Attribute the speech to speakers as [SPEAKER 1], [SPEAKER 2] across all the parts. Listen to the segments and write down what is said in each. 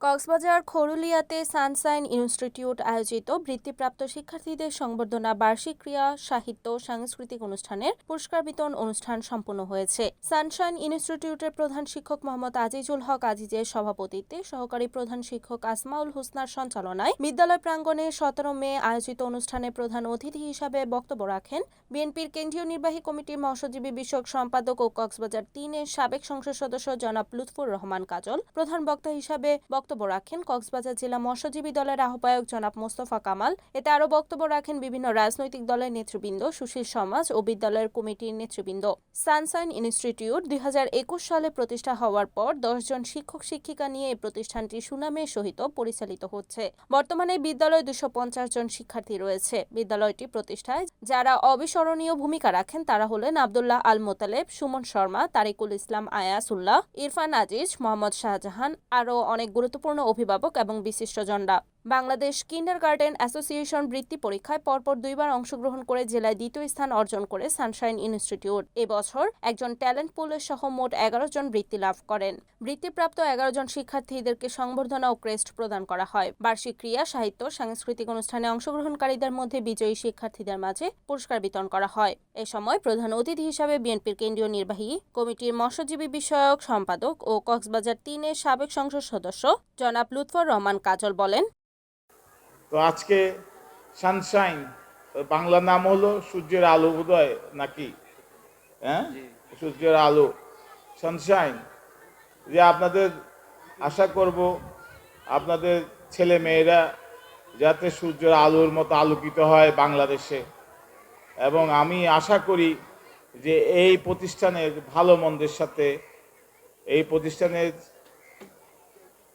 [SPEAKER 1] Cox's Bazar খরুলিয়াতে sunshine institute আয়োজিত বৃত্তিপ্রাপ্ত শিক্ষার্থীদের সংবর্ধনা বার্ষিক ক্রিয়া, সাহিত্য সাংস্কৃতিক অনুষ্ঠানের পুরস্কার বিতরণ অনুষ্ঠান সম্পন্ন হয়েছে। সানশাইন ইনস্টিটিউটের প্রধান শিক্ষক মোহাম্মদ আজিজুল হক আজিজের সভাপতিত্বে সহকারী প্রধান শিক্ষক আসমাউল হুসনার সঞ্চালনায় বিদ্যালয় প্রাঙ্গণে সতেরো মে আয়োজিত অনুষ্ঠানে প্রধান অতিথি হিসাবে বক্তব্য রাখেন বিএনপির কেন্দ্রীয় নির্বাহী কমিটির মৎস্যজীবী বিষয়ক সম্পাদক ও কক্সবাজার তিনের সাবেক সংসদ সদস্য জনাব লুৎফুর রহমান কাজল। প্রধান বক্তা হিসাবে বক্তব্য রাখেন কক্সবাজার জেলা মৎস্যজীবী দলের আহ্বায়ক জনাব মোস্তফা কামাল। এতে আরও বক্তব্য রাখেন বিভিন্ন রাজনৈতিক দলের নেতৃবৃন্দ সুশীল সমাজ ও বিদ্যালয়ের কমিটির নেতৃবৃন্দ। সানসাইন ইনস্টিটিউট দুই সালে প্রতিষ্ঠা হওয়ার পর দশজন শিক্ষক শিক্ষিকা নিয়ে এই প্রতিষ্ঠানটি সুনামের সহিত পরিচালিত হচ্ছে। বর্তমানে বিদ্যালয়ে দুশো জন শিক্ষার্থী রয়েছে। বিদ্যালয়টি প্রতিষ্ঠায় যারা অবিস্মরণীয় ভূমিকা রাখেন তারা হলেন আবদুল্লাহ আল মোতালেব সুমন শর্মা, তারিকুল ইসলাম আয়াসুল্লাহ, ইরফান আজিজ, মোহাম্মদ শাহজাহান, আরও অনেক গুরুত্বপূর্ণ অভিভাবক এবং বিশিষ্টজনরা বাংলাদেশ কিন্ডার গার্ডেন অ্যাসোসিয়েশন বৃত্তি পরীক্ষায় পরপর দুইবার অংশগ্রহণ করে জেলায় দ্বিতীয় স্থান অর্জন করে সানশাইন ইনস্টিটিউট। এবছর একজন ট্যালেন্ট পুলের সহ মোট এগারো জন বৃত্তি লাভ করেন। বৃত্তিপ্রাপ্ত এগারো জন শিক্ষার্থীদেরকে সংবর্ধনা ও ক্রেস্ট প্রদান করা হয়। বার্ষিক ক্রিয়া, সাহিত্য, সাংস্কৃতিক অনুষ্ঠানে অংশগ্রহণকারীদের মধ্যে বিজয়ী শিক্ষার্থীদের মাঝে পুরস্কার বিতরণ করা হয়। এ সময় প্রধান অতিথি হিসাবে বিএনপির কেন্দ্রীয় নির্বাহী কমিটির মৎস্যজীবী বিষয়ক সম্পাদক ও কক্সবাজার তিনের সাবেক সংসদ সদস্য জনাব লুৎফর রহমান কাজল বলেন
[SPEAKER 2] তো আজকে সানশাইন বাংলা নাম হলো সূর্যের আলো বোধহয় নাকি? হ্যাঁ? সূর্যের আলো। সানশাইন যে আপনাদের আশা করব আপনাদের ছেলে মেয়েরা যাতে সূর্যের আলোর মতো আলোকিত হয় বাংলাদেশে। এবং আমি আশা করি যে এই প্রতিষ্ঠানের ভালো মন্দের সাথে এই প্রতিষ্ঠানের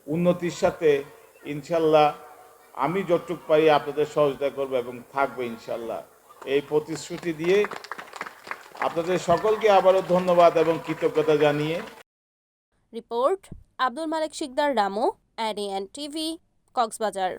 [SPEAKER 2] উন্নতির সাথে ইনশাল্লাহ আমি যতটুক পাই আপনাদের সহযোগিতা করব এবং থাকব ইনশাল্লাহ। এই প্রতিশ্রুতি দিয়ে আপনাদের সকলকে আবারও ধন্যবাদ এবং কৃতজ্ঞতা জানিয়ে।
[SPEAKER 1] রিপোর্ট, আব্দুল মালিক শিকদার, রামু অ্যাডিয়ান টিভি কক্সবাজার।